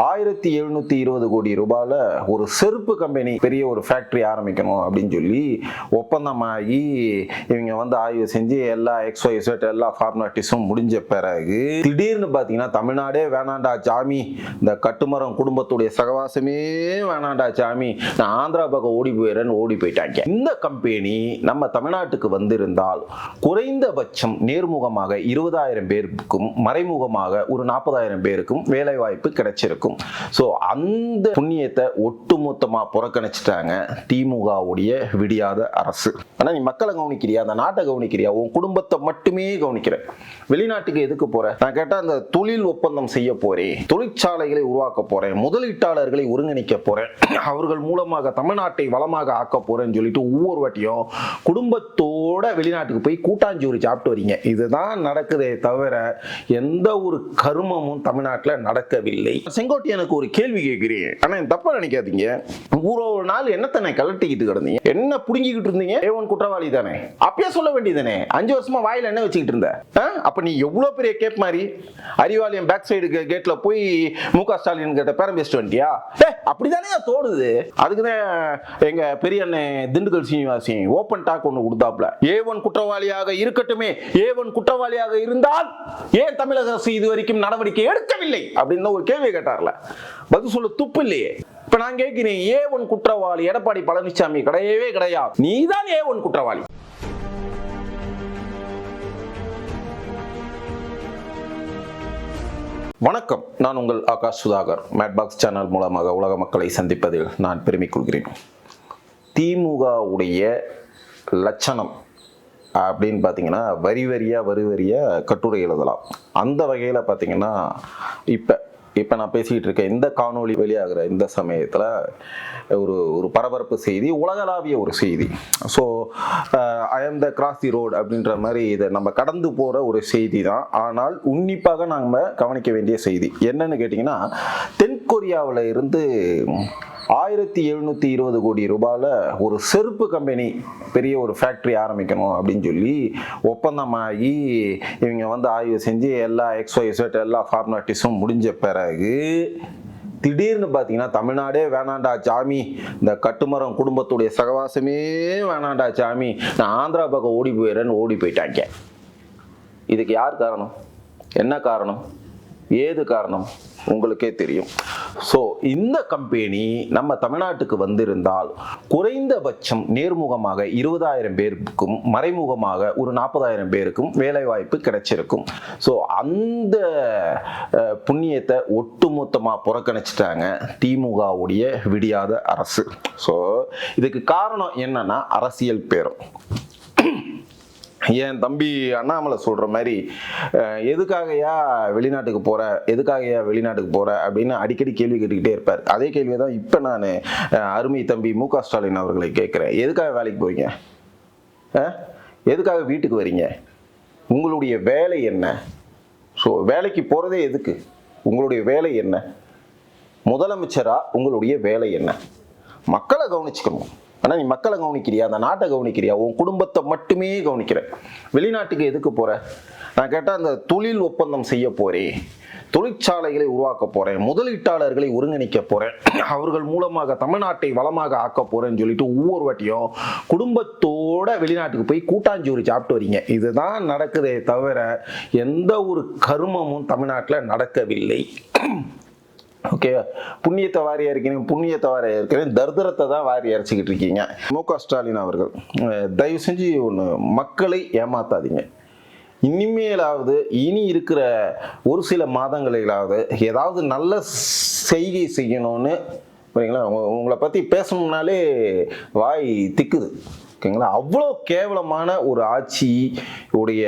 ஆயிரத்தி எழுநூத்தி இருபது கோடி ரூபாயில ஒரு செருப்பு கம்பெனி பெரிய ஒரு ஃபேக்டரி ஆரம்பிக்கணும் அப்படின்னு சொல்லி ஒப்பந்தமாகி இவங்க வந்து ஆய்வு செஞ்சு எல்லா எக்ஸ்ஒய் செட் எல்லா ஃபார்மாலிட்டிஸும் முடிஞ்ச பிறகு திடீர்னு பார்த்தீங்கன்னா தமிழ்நாடே வேணாண்டா சாமி. இந்த கட்டுமரம் குடும்பத்துடைய சகவாசமே வேணாண்டா சாமி. நான் ஆந்திரா பக்கம் ஓடி போயிடுறேன்னு ஓடி போயிட்டாங்க. இந்த கம்பெனி நம்ம தமிழ்நாட்டுக்கு வந்திருந்தால் குறைந்தபட்சம் நேர்முகமாக இருபதாயிரம் பேருக்கும் மறைமுகமாக ஒரு நாற்பதாயிரம் பேருக்கும் வேலைவாய்ப்பு கிடைச்சிருக்கும். இருக்கும். ஸோ அந்த புண்ணியத்தை ஒட்டுமொத்தமாக புறக்கணிச்சிட்டாங்க திமுகவுடைய விடியாத அரசு. ஆனால் நீ மக்களை கவனிக்கிறியா? அந்த நாட்டை கவனிக்கிறியா? உன் குடும்பத்தை மட்டுமே கவனிக்கிற. வெளிநாட்டுக்கு எதுக்கு போற? நான் கேட்டா அந்த தொழில் ஒப்பந்தம் செய்ய போறேன் தொழிற்சாலைகளை உருவாக்க போறேன் முதலீட்டாளர்களை ஒருங்கிணைக்க போறேன் அவர்கள் மூலமாக தமிழ்நாட்டை வளமாக ஆக்க போறேன்னு சொல்லிட்டு ஒவ்வொரு வாட்டியும் குடும்பத்தோட வெளிநாட்டுக்கு போய் கூட்டாஞ்சோறு சாப்பிட்டு வரீங்க. இதுதான் நடக்குதே தவிர எந்த ஒரு கருமமும் தமிழ்நாட்டில் நடக்கவில்லை. செங்கோட்டையனுக்கு ஒரு கேள்வி கேட்கிறேன். ஆனால் எனக்கு தப்பா நினைக்காதீங்க. ஒரு ஒரு நாள் என்னத்தனை கலட்டிக்கிட்டு கிடந்தீங்க? என்ன புடுங்கிக்கிட்டு இருந்தீங்க? ஏவன் குற்றவாளி தானே. அப்பயே சொல்ல வேண்டியதானே அஞ்சு வருஷமா வாயில என்ன வச்சுக்கிட்டு இருந்த? அப்ப அப்ப நீ எவ்வளவு பெரிய கேப் மாதிரி அறிவாலயம் பேக் சைடு கேட்ல போய் மு க. ஸ்டாலின் கிட்ட பேரம் பேசிட்டு வந்துட்டியா? ஏ அப்படிதானே தோணுது? அதுக்குதான் எங்க பெரிய அண்ணன் திண்டுக்கல் சீனிவாசி ஓப்பன் டாக் ஒன்று கொடுத்தாப்ல ஏவன் குற்றவாளியாக இருக்கட்டுமே ஏவன் குற்றவாளியாக இருந்தால் ஏன் தமிழக அரசு இது வரைக்கும் நடவடிக்கை எடுக்கவில்லை? அப்படின்னு ஒரு கேள்வி கேட்டார்ல. பதில் சொல்ல துப்பு இல்லையே. இப்ப நான் கேட்கிறேன் ஏவன் குற்றவாளி எடப்பாடி பழனிசாமி கிடையவே கிடையாது. நீதான் ஏவன் குற்றவாளி. வணக்கம். நான் உங்கள் ஆகாஷ் சுதாகர். மேட்பாக்ஸ் சேனல் மூலமாக உலக மக்களை சந்திப்பதில் நான் பெருமை கொள்கிறேன். திமுகவுடைய லட்சணம் அப்படின்னு பார்த்தீங்கன்னா வரி வரியாக வரி வரியாக கட்டுரை எழுதலாம். அந்த வகையில் பார்த்தீங்கன்னா இப்போ இப்போ நான் பேசிக்கிட்டு இருக்கேன் இந்த காணொளி வெளியாகிற இந்த சமயத்தில் ஒரு ஒரு பரபரப்பு செய்தி உலகளாவிய ஒரு செய்தி. So I the cross the road அப்படின்ற மாதிரி இதை நம்ம கடந்து போகிற ஒரு செய்தி தான் ஆனால் உன்னிப்பாக நாம் கவனிக்க வேண்டிய செய்தி என்னன்னு கேட்டிங்கன்னா தென்கொரியாவில் இருந்து ஆயிரத்தி எழுநூத்தி இருபது கோடி ரூபாயில் ஒரு செருப்பு கம்பெனி பெரிய ஒரு ஃபேக்ட்ரி ஆரம்பிக்கணும் அப்படின்னு சொல்லி ஒப்பந்தமாகி இவங்க வந்து ஆய்வு செஞ்சு எல்லா எக்ஸ்ஒய் செட் எல்லா ஃபார்மாலிட்டிஸும் முடிஞ்ச பிறகு திடீர்னு பார்த்தீங்கன்னா தமிழ்நாடே வேணாண்டா சாமி. இந்த கட்டுமரம் குடும்பத்துடைய சகவாசமே வேணாண்டா சாமி. நான் ஆந்திரா பக்கம் ஓடி போயிடுறேன்னு ஓடி போயிட்டாங்க. இதுக்கு யார் காரணம்? என்ன காரணம்? ஏது காரணம்? உங்களுக்கே தெரியும். ஸோ இந்த கம்பெனி நம்ம தமிழ்நாட்டுக்கு வந்திருந்தால் குறைந்தபட்சம் நேர்முகமாக இருபதாயிரம் பேருக்கும் மறைமுகமாக ஒரு நாற்பதாயிரம் பேருக்கும் வேலைவாய்ப்பு கிடைச்சிருக்கும். ஸோ அந்த புண்ணியத்தை ஒட்டுமொத்தமாக புறக்கணிச்சிட்டாங்க திமுகவுடைய விடியாத அரசு. ஸோ இதுக்கு காரணம் என்னன்னா அரசியல் பேரும். என் தம்பி அண்ணாமலை சொல்கிற மாதிரி எதுக்காகையா எதுக்காகயா வெளிநாட்டுக்கு போகிற எதுக்காகயா வெளிநாட்டுக்கு போகிற அப்படின்னு அடிக்கடி கேள்வி கேட்டுக்கிட்டே இருப்பார். அதே கேள்வியை தான் இப்போ நான் அருமை தம்பி மு க ஸ்டாலின் அவர்களை கேட்குறேன். எதுக்காக வேலைக்கு போகிறீங்க எதுக்காக வீட்டுக்கு வரீங்க? உங்களுடைய வேலை என்ன? ஸோ வேலைக்கு போகிறதே எதுக்கு? உங்களுடைய வேலை என்ன? முதலமைச்சராக உங்களுடைய வேலை என்ன? மக்களை கவனிச்சுக்கணும். ஆனால் நீ மக்களை கவனிக்கிறியா? அந்த நாட்டை கவனிக்கிறியா? உன் குடும்பத்தை மட்டுமே கவனிக்கிற. வெளிநாட்டுக்கு எதுக்கு போகிற நான் கேட்டால் அந்த தொழில் ஒப்பந்தம் செய்ய போகிறேன் தொழிற்சாலைகளை உருவாக்க போகிறேன் முதலீட்டாளர்களை ஒருங்கிணைக்க போகிறேன் அவர்கள் மூலமாக தமிழ்நாட்டை வளமாக ஆக்க போகிறேன்னு சொல்லிட்டு ஒவ்வொரு வாட்டியும் குடும்பத்தோட வெளிநாட்டுக்கு போய் கூட்டாஞ்சோறு சாப்பிட்டு வரீங்க. இதுதான் நடக்குதே தவிர எந்த ஒரு கருமமும் தமிழ்நாட்டில் நடக்கவில்லை. ஓகேவா புண்ணியத்தை வாரி அரைக்கிறீங்க புண்ணியத்தை வாரி அரைக்கிறேன் தர்தரத்தை தான் வாரி அரைச்சிக்கிட்டு இருக்கீங்க. மு க. ஸ்டாலின் அவர்கள் தயவு செஞ்சு ஒன்று மக்களை ஏமாத்தாதீங்க. இனிமேலாவது இனி இருக்கிற ஒரு சில மாதங்களிலாவது ஏதாவது நல்ல செய்கை செய்யணும்னு சரிங்களா உங்களை பற்றி பேசணும்னாலே வாய் திக்குது. ஓகேங்களா அவ்வளோ கேவலமான ஒரு ஆட்சி உடைய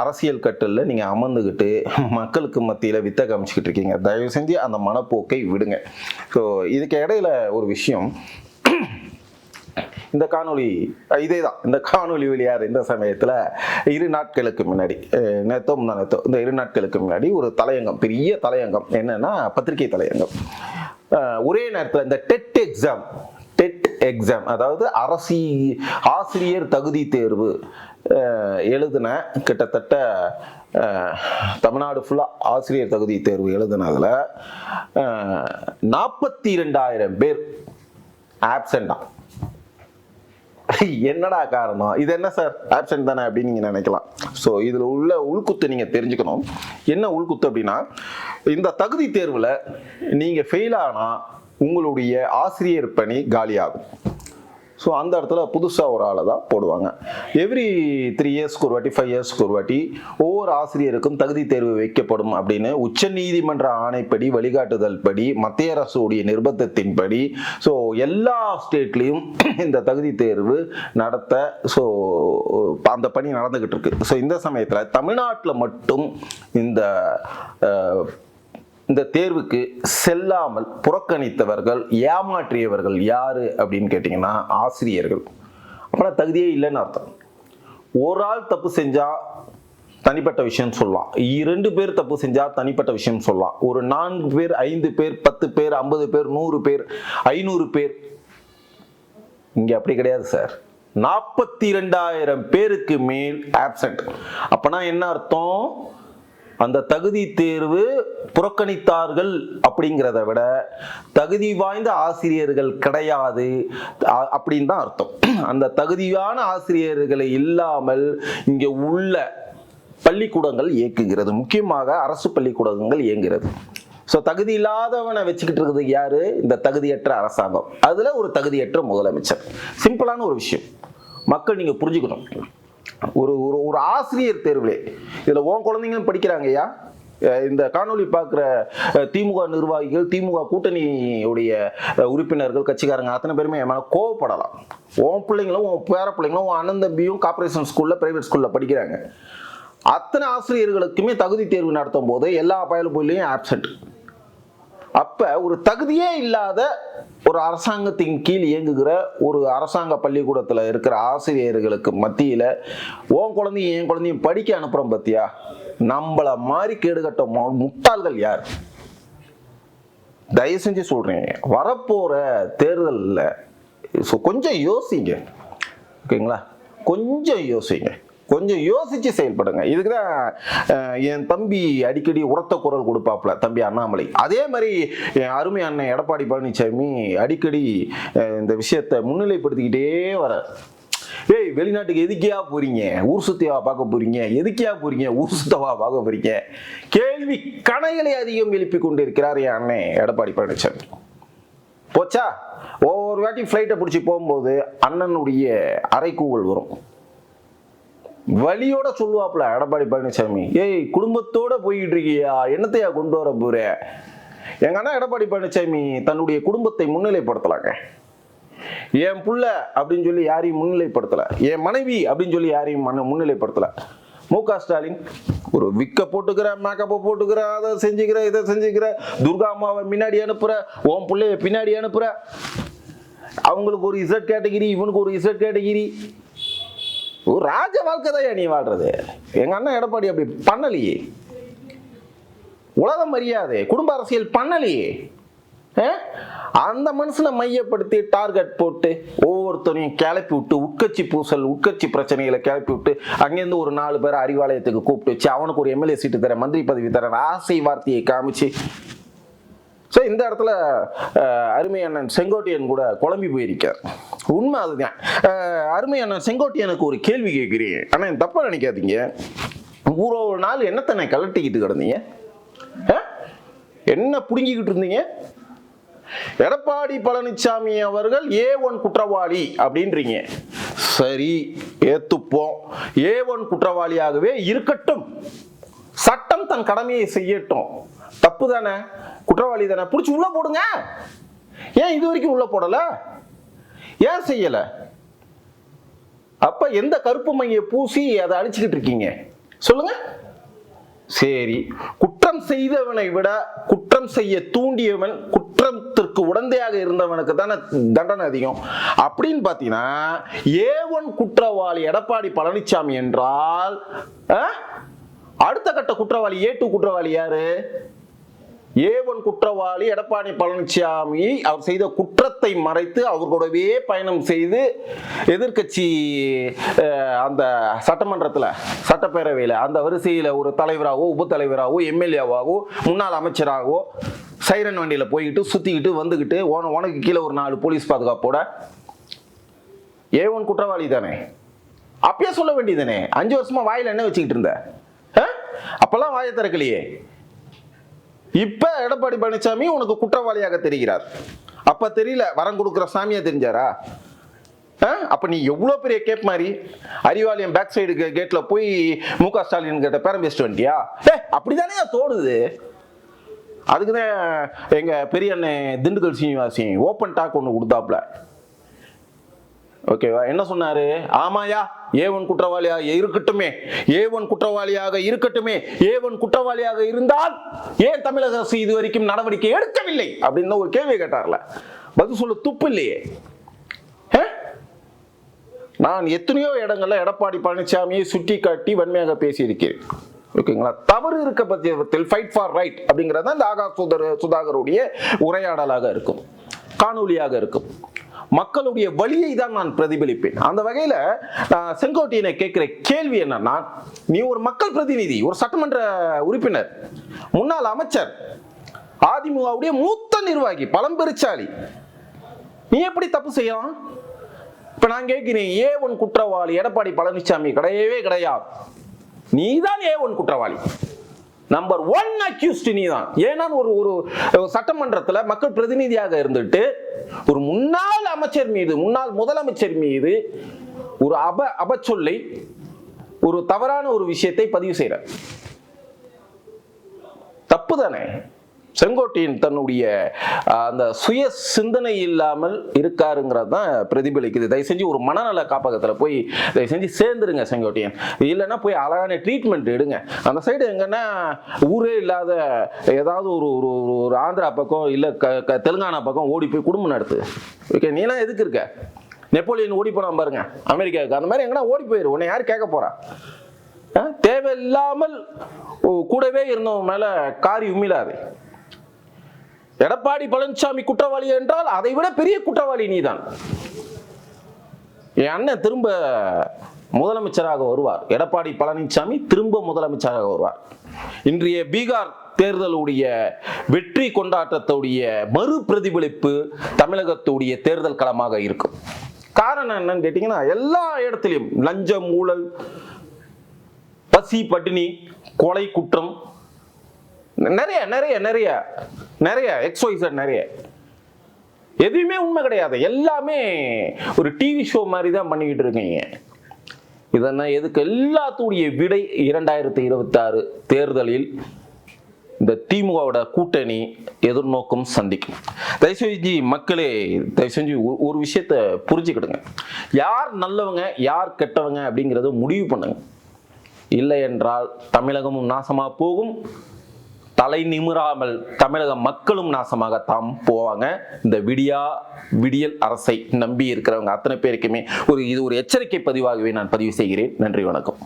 அரசியல் கட்டலில் நீங்கள் அமர்ந்துக்கிட்டு மக்களுக்கு மத்தியில் வித்த காமிச்சிக்கிட்டு இருக்கீங்க. தயவு செஞ்சு அந்த மனப்போக்கை விடுங்க. ஸோ இதுக்கு இடையில ஒரு விஷயம். இந்த காணொளி இதே தான் இந்த காணொளி வெளியார் இந்த சமயத்தில் இரு நாட்களுக்கு முன்னாடி நேத்தோ முந்தா நேத்தோ இந்த இரு நாட்களுக்கு முன்னாடி ஒரு தலையங்கம் பெரிய தலையங்கம் என்னன்னா பத்திரிகை தலையங்கம். ஒரே நேரத்தில் இந்த டெட் எக்ஸாம் எக்ஸாம் அதாவது அரசி ஆசிரியர் தகுதி தேர்வு எழுதின கிட்டத்தட்ட தமிழ்நாடு ஃபுல்லாக ஆசிரியர் தகுதி தேர்வு எழுதுனதுல நாற்பத்தி ரெண்டாயிரம் பேர் ஆப்சண்டா என்னடா காரணம்? இது என்ன சார் ஆப்சென்ட் தானே அப்படின்னு நீங்கள் நினைக்கலாம். ஸோ இதில் உள்ள உள்குத்து நீங்கள் தெரிஞ்சுக்கணும். என்ன உள்குத்து அப்படின்னா இந்த தகுதி தேர்வில் நீங்கள் ஃபெயில் ஆனால் உங்களுடைய ஆசிரியர் பணி காலியாகும். ஸோ அந்த இடத்துல புதுசாக ஒரு ஆளை தான் போடுவாங்க. எவ்ரி த்ரீ இயர்ஸ்க்கு ஒரு வாட்டி ஃபைவ் இயர்ஸ்க்கு ஒரு வாட்டி ஒவ்வொரு ஆசிரியருக்கும் தகுதி தேர்வு வைக்கப்படும் அப்படின்னு உச்சநீதிமன்ற ஆணைப்படி வழிகாட்டுதல் படி மத்திய அரசுடைய நிர்பந்தத்தின்படி ஸோ எல்லா ஸ்டேட்லேயும் இந்த தகுதி தேர்வு நடத்த ஸோ அந்த பணி நடந்துக்கிட்டு இருக்கு. ஸோ இந்த சமயத்தில் தமிழ்நாட்டில் மட்டும் இந்த இந்த தேர்வுக்கு செல்லாமல் புறக்கணித்தவர்கள் ஏமாற்றியவர்கள் யாரு அப்படின்னு கேட்டிங்கன்னா ஆசிரியர்கள். அப்புறம் தகுதியே இல்லைன்னு அர்த்தம். ஒரு ஆள் தப்பு செஞ்சால் தனிப்பட்ட விஷயம் சொல்லலாம். இரண்டு பேர் தப்பு செஞ்சால் தனிப்பட்ட விஷயம் சொல்லலாம். ஒரு நான்கு பேர் ஐந்து பேர் பத்து பேர் ஐம்பது பேர் நூறு பேர் ஐநூறு பேர். இங்கே அப்படி கிடையாது சார். நாற்பத்தி ரெண்டாயிரம் பேருக்கு மேல் ஆப்சென்ட் அப்போனா என்ன அர்த்தம்? அந்த தகுதி தேர்வு புறக்கணித்தார்கள் அப்படிங்கிறத விட தகுதி வாய்ந்த ஆசிரியர்கள் கிடையாது அ- அப்படின்னு தான் அர்த்தம். அந்த தகுதியான ஆசிரியர்களை இல்லாமல் இங்கே உள்ள பள்ளிக்கூடங்கள் இயக்குகிறது. முக்கியமாக அரசு பள்ளிக்கூடங்கள் இயங்குகிறது. ஸோ தகுதி இல்லாதவனை வச்சுக்கிட்டு இருக்கிறது யாரு? இந்த தகுதியற்ற அரசாங்கம். அதில் ஒரு தகுதியற்ற முதலமைச்சர். சிம்பிளான ஒரு விஷயம். மக்கள் நீங்கள் புரிஞ்சுக்கணும். ஒரு ஒரு ஒரு ஆசிரியர் தேர்விலே. இதில் உன் குழந்தைங்களும் படிக்கிறாங்க ஐயா. இந்த காணொளி பார்க்குற திமுக நிர்வாகிகள் திமுக கூட்டணியுடைய உறுப்பினர்கள் கட்சிக்காரங்க அத்தனை பேருமே என் மேலே கோவப்படலாம். உன் பிள்ளைங்களும் உன் பேர பிள்ளைங்களும் உன் அண்ணன் தம்பியும் கார்பரேஷன் ஸ்கூலில் ப்ரைவேட் ஸ்கூலில் படிக்கிறாங்க. அத்தனை ஆசிரியர்களுக்குமே தகுதி தேர்வு நடத்தும் போது எல்லா பயலு போயிலையும் அப்ப ஒரு தகுதியே இல்லாத ஒரு அரசாங்கத்தின் கீழ் இயங்குகிற ஒரு அரசாங்க பள்ளிக்கூடத்துல இருக்கிற ஆசிரியர்களுக்கு மத்தியில உன் குழந்தையும் என் குழந்தையும் படிக்க அனுப்புறோம் பத்தியா? நம்மள மாதிரி கேடுகட்ட முட்டாள்கள் யார்? தயவு செஞ்சு சொல்றேன் வரப்போற தேர்தலில் ஸோ கொஞ்சம் யோசிங்க. ஓகேங்களா? கொஞ்சம் யோசிங்க. கொஞ்சம் யோசிச்சு செயல்படுங்க. இதுக்கு தான் என் தம்பி அடிக்கடி உரத்த குரல் கொடுப்பாப்ல தம்பி அண்ணாமலை. அதே மாதிரி என் அருமை அண்ணன் எடப்பாடி பழனிசாமி அடிக்கடி இந்த விஷயத்தை முன்னிலைப்படுத்திக்கிட்டே வர ஏய் வெளிநாட்டுக்கு எதுக்கியா போறீங்க? ஊர் சுத்தியா பார்க்க போறீங்க? எதுக்கியா போறீங்க? ஊர் சுத்தவா பார்க்க போறீங்க? கேள்வி கணைகளை அதிகம் எழுப்பி கொண்டிருக்கிறார் என் அண்ணன் எடப்பாடி பழனிசாமி. போச்சா? ஒவ்வொரு வாட்டி ஃப்ளைட்டை பிடிச்சி போகும்போது அண்ணனுடைய அறைக்கூவல் வரும். வழியோட சொல்லுவாப்புல எடப்பாடி பழனிசாமி ஏய் குடும்பத்தோட போய்கிட்டு இருக்கியா? என்னத்தையா கொண்டு வர போற? எங்க அண்ணா எடப்பாடி பழனிசாமி தன்னுடைய குடும்பத்தை முன்னிலைப்படுத்தலாங்க. என் புள்ள அப்படின்னு சொல்லி யாரையும் முன்னிலைப்படுத்தல. என் மனைவி அப்படின்னு சொல்லி யாரையும் முன்னிலைப்படுத்தல. மு. க. ஸ்டாலின் ஒரு விக்க போட்டுக்கிற மேக்கப்பை போட்டுக்கிற அதை செஞ்சுக்கிற இதை செஞ்சுக்கிற துர்கா அம்மாவை முன்னாடி அனுப்புற உன் பிள்ளைய பின்னாடி அனுப்புற. அவங்களுக்கு ஒரு இசட் கேட்டகிரி இவனுக்கு ஒரு இசட் கேட்டகிரி. ஒரு ராஜ வாழ்க்கை தான் நீ வாழ்றது. எங்கள் அண்ணன் எடப்பாடி அப்படி பண்ணலையே. உலகம் மரியாதை குடும்ப அரசியல் பண்ணலையே. ஆ? அந்த மனுஷனை மையப்படுத்தி டார்கெட் போட்டு ஒவ்வொருத்தரையும் கிளப்பி விட்டு உட்கட்சி பூசல் உட்கட்சி பிரச்சனைகளை கிளப்பி விட்டு அங்கேருந்து ஒரு நாலு பேர் அறிவாலயத்துக்கு கூப்பிட்டு வச்சு அவனுக்கு ஒரு எம்எல்ஏ சீட்டு தரேன் மந்திரி பதவி தரேன் ஆசை வார்த்தையை காமிச்சு ஸோ இந்த இடத்துல அருமை அண்ணன் செங்கோட்டையன் கூட குழம்பி போயிருக்கார். உண்மை அதுதான். அருமை அண்ணன் செங்கோட்டையனுக்கு ஒரு கேள்வி கேட்குறீங்க ஆனால் தப்பாக நினைக்காதீங்க. ஒரு ஒரு நாள் என்னத்தனை கலட்டிக்கிட்டு கிடந்தீங்க? ஆ? என்ன புடுங்கிக்கிட்டு இருந்தீங்க? எடப்பாடி பழனிசாமி அவர்கள் ஏ ஒன் குற்றவாளி அப்படின்றீங்க. சரி ஏத்துப்போம். ஏ ஒன் குற்றவாளியாகவே இருக்கட்டும். சட்டம் தன் கடமையை செய்யட்டும். தப்பு தானே குற்றவாளி தானே பிடிச்சி உள்ள போடுங்க. ஏன் இது வரைக்கும் உள்ள போடல? ஏன் செய்யல? அப்ப எந்த கருப்பு மைய பூசி அதை அழிச்சுக்கிட்டு இருக்கீங்க? சொல்லுங்க. சரி. குற்றம் செய்தவனை விட குற்றம் செய்ய தூண்டியவன் குற்றத்திற்கு உடந்தையாக இருந்தவனுக்கு தானே தண்டனை அதிகம். அப்படின்னு பார்த்தீங்கன்னா ஏ ஒன் குற்றவாளி எடப்பாடி பழனிசாமி என்றால் ஆ? அடுத்த கட்ட குற்றவாளி ஏ டூ குற்றவாளி யாரு? ஏவன் குற்றவாளி எடப்பாடி பழனிசாமி அவர் செய்த குற்றத்தை மறைத்து அவர்களோடவே பயணம் செய்து எதிர்க்கட்சி அந்த சட்டமன்றத்தில் சட்டப்பேரவையில் அந்த வரிசையில் ஒரு தலைவராகவோ உப தலைவராகவோ எம்எல்ஏவாகவோ முன்னாள் அமைச்சராகவோ சைரன் வண்டியில் போய்கிட்டு சுற்றிக்கிட்டு வந்துக்கிட்டு உன உனக்கு கீழே ஒரு நாலு போலீஸ் பாதுகாப்போட ஒன் குற்றவாளி தானே? அப்பயே சொல்ல வேண்டியதானே அஞ்சு வருஷமா வாயில் என்ன வச்சுக்கிட்டு இருந்தேன் அப்பெல்லாம் வாயை திறக்கலையே. இப்ப எடப்பாடி பழனிசாமி உனக்கு குற்றவாளியாக தெரிகிறார். அப்ப தெரியல வரம் கொடுக்குற சாமியா தெரிஞ்சாரா? ஆ? அப்ப நீ எவ்வளவு பெரிய கேப் மாதிரி? அறிவாலயம் பேக் சைடு கேட்ல போய் மு க ஸ்டாலின் கிட்ட பேரம் பேசிட்டு வந்துட்டியா? ஏ அப்படிதானே தோணுது? அதுக்குதான் எங்க பெரிய அண்ணன் திண்டுக்கல் சீனிவாசி ஓப்பன் டாக் ஒன்று கொடுத்தாப்ல ஓகேவா என்ன சொன்னாரு? ஆமாயா ஏவன் குற்றவாளியாக இருக்கட்டுமே. ஏவன் குற்றவாளியாக இருக்கட்டுமே. ஏவன் குற்றவாளியாக இருந்தால் ஏன் தமிழக அரசு இது வரைக்கும் நடவடிக்கை எடுக்கவில்லை? அப்படின்னு ஒரு கேள்வி கேட்டார்ல. பதில் சொல்ல துப்பு இல்லையே. நான் எத்தனையோ இடங்கள்ல எடப்பாடி பழனிசாமியை சுட்டி காட்டி வன்மையாக பேசியிருக்கிறேன். ஓகேங்களா தவறு இருக்க பட்சத்தில் ஃபைட் ஃபார் ரைட் அப்படிங்கிறது அந்த ஆகாஷ் சுதர் சுதாகருடைய உரையாடலாக இருக்கும். காணொலியாக இருக்கும். மக்களுடைய வழியை தான் நான் பிரதிபலிப்பேன். அந்த வகையில் செங்கோட்டையனை கேட்கிற கேள்வி என்னன்னா நீ ஒரு மக்கள் பிரதிநிதி ஒரு சட்டமன்ற உறுப்பினர் முன்னாள் அமைச்சர் அதிமுகவுடைய மூத்த நிர்வாகி பழம்பெருச்சாளி நீ எப்படி தப்பு செய்யலாம்? இப்ப நான் கேட்கிறேன் ஏ ஒன் குற்றவாளி எடப்பாடி பழனிசாமி கிடையவே கிடையாது. நீதான் ஏ ஒன் குற்றவாளி. நம்பர் ஒன் அக்யூஸ்ட் நீ தான் ஏன்னா ஒரு ஒரு சட்டமன்றத்தில் மக்கள் பிரதிநிதியாக இருந்துட்டு ஒரு முன்னாள் அமைச்சர் மீது முன்னாள் முதலமைச்சர் மீது ஒரு அப அபச்சொல்லை ஒரு தவறான ஒரு விஷயத்தை பதிவு செய்யற தப்பு தானே? செங்கோட்டையின் தன்னுடைய அந்த சுய சிந்தனை இல்லாமல் இருக்காருங்கிறது தான் பிரதிபலிக்குது. தயவு செஞ்சு ஒரு மனநல காப்பகத்தில் போய் தயவு செஞ்சு சேர்ந்துருங்க செங்கோட்டையன். இல்லைன்னா போய் அழகான ட்ரீட்மெண்ட் எடுங்க. அந்த சைடு எங்கன்னா ஊரே இல்லாத ஏதாவது ஒரு ஒரு ஒரு- ஒரு ஆந்திரா பக்கம் இல்லை க க- தெலுங்கானா பக்கம் ஓடி போய் குடும்பம் நடத்து. ஓகே நீலாம் எதுக்கு இருக்க? நெப்போலியன் ஓடி போனான் பாருங்க அமெரிக்காவுக்கு. அந்த மாதிரி எங்கன்னா ஓடி போயிரு. உன்னை யார் கேட்க போறா? ஆ? தேவையில்லாமல் ஓ, கூடவே இருந்தவன் மேலே காரி உமிழாது. எடப்பாடி பழனிசாமி குற்றவாளி என்றால் அதை விட பெரிய குற்றவாளி நீதான். என் அண்ணன் திரும்ப முதலமைச்சராக வருவார். எடப்பாடி பழனிசாமி திரும்ப முதலமைச்சராக வருவார். இன்றைய பீகார் தேர்தலுடைய வெற்றி கொண்டாட்டத்துடைய மறு பிரதிபலிப்பு தமிழகத்துடைய தேர்தல் களமாக இருக்கும். காரணம் என்னன்னு கேட்டீங்கன்னா எல்லா இடத்துலையும் லஞ்சம் ஊழல் பசி பட்டினி கொலை குற்றம் நிறைய நிறைய நிறைய நிறைய எக்ஸ்ஒய்சட் நிறைய. எதுவுமே உண்மை கிடையாது. எல்லாமே ஒரு டிவி ஷோ மாதிரி தான் பண்ணிக்கிட்டு இருக்கீங்க. இதெல்லாம் எதுக்கு எல்லாத்துடைய விடை இரண்டாயிரத்தி இருபத்தாறு தேர்தலில் இந்த திமுகவோட கூட்டணி எதிர்நோக்கும் சந்திக்கும். தயவு செஞ்சு மக்களே தயவு செஞ்சு ஒரு- விஷயத்த புரிஞ்சுக்கிடுங்க. யார் நல்லவங்க யார் கெட்டவங்க அப்படிங்கிறத முடிவு பண்ணுங்க. இல்லை என்றால் தமிழகமும் நாசமாக போகும். தலை நிமிராமல் தமிழக மக்களும் நாசமாகத்தான் போவாங்க. இந்த விடியா விடியல் அரசை நம்பி இருக்கிறவங்க அத்தனை பேருக்குமே ஒரு இது ஒரு எச்சரிக்கை பதிவாகவே நான் பதிவு செய்கிறேன். நன்றி வணக்கம்.